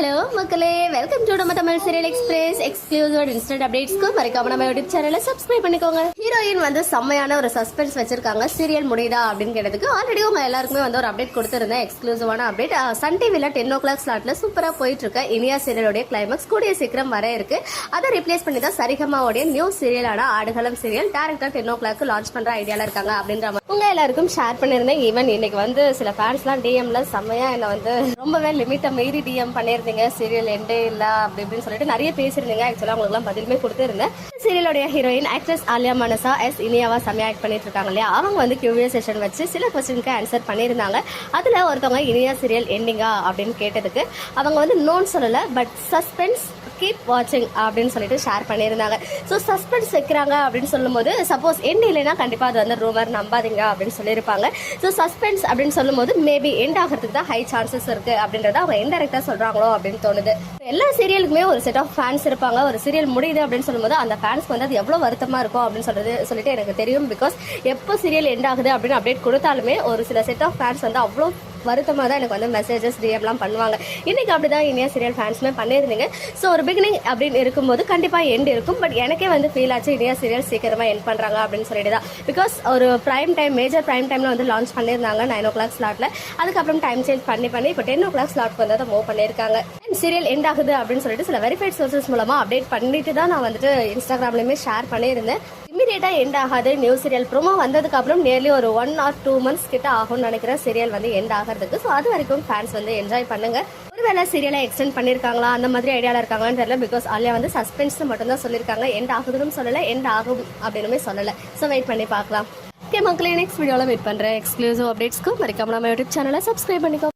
Hello மக்களே. Welcome to நம்ம Tamil serial express exclusive instant அப்டேட்ஸ்க்கு மறக்காம நம்ம யூடியூப் சேனலை சப்ஸ்கிரைப் பண்ணிக்கோங்க. ஹீரோயின் வந்து செம்மையான ஒரு சஸ்பென்ஸ் வச்சிருக்காங்க. சீரியல் முடியுதா அப்படின்னு கேட்டதுக்கு ஆல்ரெடி உங்க எல்லாருக்குமே வந்து ஒரு அப்டேட் கொடுத்துருந்தேன். எக்ஸ்க்ளூசிவான அப்டேட் சன் டிவில டென் ஓ கிளாக் ஸ்லாட்ல சூப்பரா போயிட்டு இருக்க இனியா சீரியலுடைய கிளைமேக்ஸ் கூடிய சீக்கிரம் வர இருக்கு. அதை ரிப்ளேஸ் பண்ணி தான் சரிகமாவுடைய நியூ சீரியலான ஆடுகளம் சீரியல் டேரக்டா டென் ஓ கிளாக் லான்ச் பண்ற ஐடியால இருக்காங்க அப்படின்ற மாதிரி. உங்க எல்லாருக்கும் ஷேர் பண்ணிருந்தேன் ஈவன் இன்னைக்கு வந்து சில ஃபேன்ஸ்லாம் டிஎம்ல செம்மையா என்ன வந்து ரொம்பவே லிமிட்டை மீறி டிஎம் பண்ணியிருந்தீங்க சீரியல் எண்டே இல்ல அப்படி இப்படின்னு சொல்லிட்டு நிறைய பேசியிருந்தீங்க. ஆக்சுவலா உங்களுக்குலாம் பதிலுமே கொடுத்துருந்தேன். சீரியலோடைய ஹீரோயின் ஆக்ட்ரஸ் ஆலியா மனசா எஸ் இனியாவா செம்மையா ஆக்ட் பண்ணிட்டு இருக்காங்க இல்லையா? அவங்க வந்து கியூவிய செஷன் வச்சு சில கொஸ்டினுக்கு ஆன்சர் பண்ணியிருந்தாங்க. அதுல ஒருத்தவங்க இனியா சீரியல் எண்டிங்கா அப்படின்னு கேட்டதுக்கு அவங்க வந்து நோன் சொல்லல பட் சஸ்பென்ஸ் கீப் வாட்சிங் அப்படின்னு சொல்லிட்டு ஷேர் பண்ணியிருந்தாங்க. ஸோ சஸ்பென்ஸ் வைக்கிறாங்க அப்படின்னு சொல்லும்போது சப்போஸ் எண்ட் இல்லைன்னா கண்டிப்பாக அது வந்து ரூமர் நம்பாதீங்க அப்படின்னு சொல்லியிருப்பாங்க. ஸோ சஸ்பென்ஸ் அப்படின்னு சொல்லும்போது மேபி எண்ட் ஆகிறதுக்கு தான் ஹை சான்சஸ் இருக்குது அப்படின்றத அவங்க இன்டெரக்டாக சொல்கிறாங்களோ அப்படின்னு தோணுது. எல்லா சீரியலுக்குமே ஒரு செட் ஆஃப் ஃபேன்ஸ் இருப்பாங்க. ஒரு சீரியல் முடியுது அப்படின்னு சொல்லும்போது அந்த ஃபேன்ஸ்க்கு வந்து அது எவ்வளோ வருத்தமாக இருக்கும் அப்படின்னு சொல்றது சொல்லிட்டு எனக்கு தெரியும். பிகாஸ் எப்போ சீரியல் எண்ட் ஆகுது அப்படின்னு அப்டேட் கொடுத்தாலுமே ஒரு சில செட் ஆஃப் ஃபேன்ஸ் வந்து அவ்வளோ வருத்தமாக தான் எனக்கு வந்து மெசேஜஸ் டிஎம்லாம் பண்ணுவாங்க. இன்றைக்கி அப்படி தான் இனியா சீரியல் ஃபேன்ஸ்மே பண்ணியிருந்தீங்க. ஸோ ஒரு பிகினிங் அப்படின்னு இருக்கும்போது கண்டிப்பாக எண்ட் இருக்கும். பட் எனக்கே வந்து ஃபீல் ஆச்சு இனியா சீரியல் சீக்கிரமாக எண்ட் பண்ணுறாங்க அப்படின்னு சொல்லிட்டு தான். பிகாஸ் ஒரு ப்ரைம் டைம் மேஜர் ப்ரைம் டைமில் வந்து லான்ச் பண்ணியிருந்தாங்க நைன் ஓ கிளாக் ஸ்லாட்டில் அதுக்கப்புறம் டைம் சேஞ்ச் பண்ணி பண்ணி இப்போ டென் ஓ கிளாக் ஸ்லாட் வந்து அதை மூவ் பண்ணியிருக்காங்க. சீரியல் எண்ட் ஆகுது அப்படின்னு சொல்லிட்டு சில வெரிஃபைட் சோர்சஸ் மூலமாக அப்டேட் பண்ணிட்டு தான் நான் வந்துட்டு இன்ஸ்டாகிராம்லேயுமே ஷேர் பண்ணியிருந்தேன். இமீடியட்டா எண்ட் ஆகாது. நியூ சீரியல் ப்ரோமோ வந்ததுக்கு அப்புறம் நியர்லி ஒரு ஒன் ஆர் டூ மந்த்ஸ் கிட்ட ஆகும்னு நினைக்கிறேன். சீரியல் வந்து எண்ட் ஆகிறதுக்கு. ஸோ அது வரைக்கும் ஃபேன்ஸ் வந்து என்ஜாய் பண்ணுங்க. ஒருவேளை சீரியலை எக்ஸ்டெண்ட் பண்ணிருக்காங்களா? அந்த மாதிரி ஐடியால இருக்காங்களான்னு தெரியல. பிகாஸ் ஆலியா வந்து சஸ்பென்ஸ் மட்டும் தான் சொல்லியிருக்காங்க எண்ட் ஆகுதுன்னு சொல்லல. எண்ட் ஆகும் அப்படின்னுமே சொல்லல. ஸோ வெயிட் பண்ணி பார்க்கலாம். ஓகே மக்களே நெக்ஸ்ட் வீடியோவில் வெயிட் பண்ணுறேன் எக்ஸ்க்ளூசிவ் அப்டேட்ஸ்க்கு மறக்காம நம்ம யூடியூப் சேனலை சப்ஸ்கிரைப் பண்ணிக்கோ.